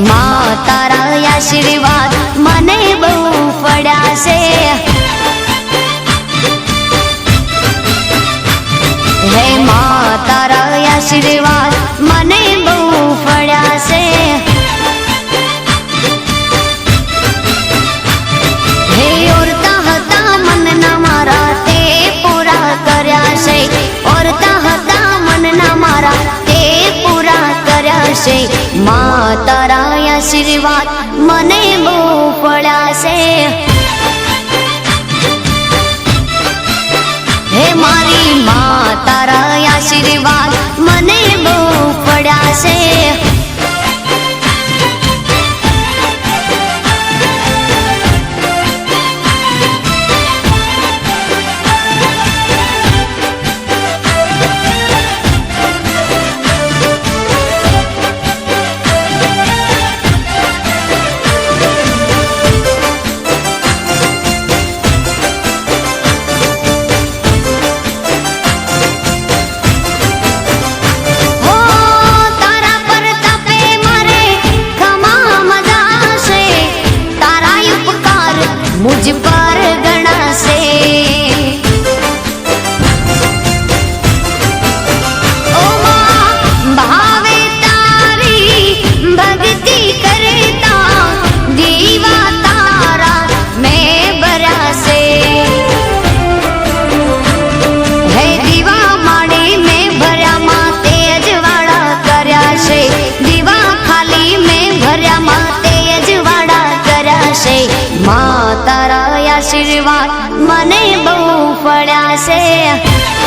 મા તારા આશીર્વાદ થશે મા તારા આશીર્વાદ મને બહુ પડાશે હે મારી મા તારા માં તારા આશીર્વાદ મને બહુ પડ્યા છે.